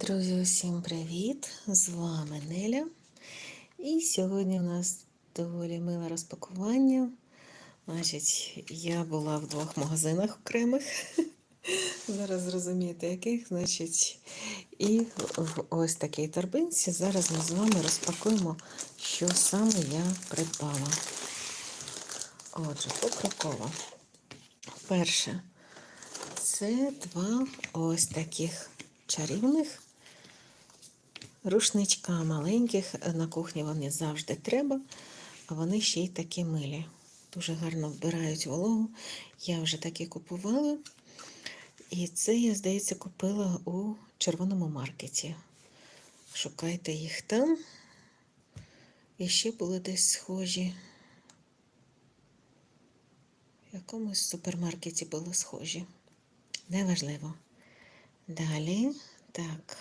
Друзі, усім привіт! З вами Неля. І сьогодні у нас доволі миле розпакування. Значить, я була в двох магазинах окремих. Зараз зрозумієте, яких. Значить, і в ось такій торбинці. Зараз ми з вами розпакуємо, що саме я придбала. Отже, покроково. Перше, це два ось таких чарівних рушничка маленьких. На кухні вони завжди треба, а вони ще й такі милі. Дуже гарно вбирають вологу. Я вже такі купувала. І це, я, здається, купила у червоному маркеті. Шукайте їх там. І ще були десь схожі. В якомусь супермаркеті були схожі. Неважливо. Далі, так,